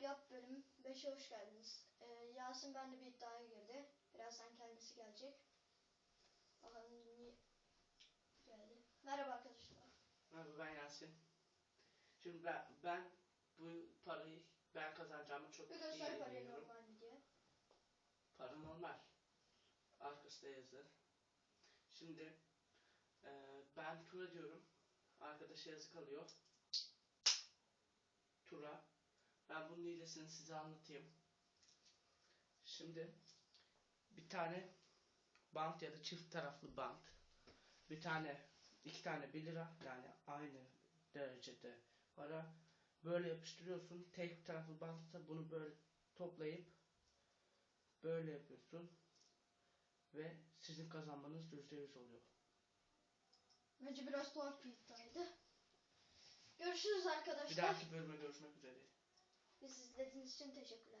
Yap Yap bölüm 5'e hoş geldiniz. Ee, Yasin benimle bir iddiaya girdi. Birazdan kendisi gelecek. Bakalım niye geldi. Merhaba arkadaşlar. Merhaba ben Yasin. Şimdi ben, ben bu parayı ben kazanacağımı çok Bir iyi göster parayı biliyorum. normal diye. Para normal. Arkasında yazı. Şimdi e, ben Tura diyorum. Arkadaşa yazı kalıyor. Ben bunun hilesini size anlatayım. Şimdi bir tane bant ya da çift taraflı bant. Bir tane, iki tane 1 lira yani aynı derecede para. Böyle yapıştırıyorsun. Tek taraflı bantta bunu böyle toplayıp böyle yapıyorsun. Ve sizin kazanmanız %100 oluyor. Bence biraz tuhaf bir iddiaydı. Görüşürüz Bir arkadaşlar. dahaki bölüme görüşmek üzere. Bizi izlediğiniz için teşekkürler.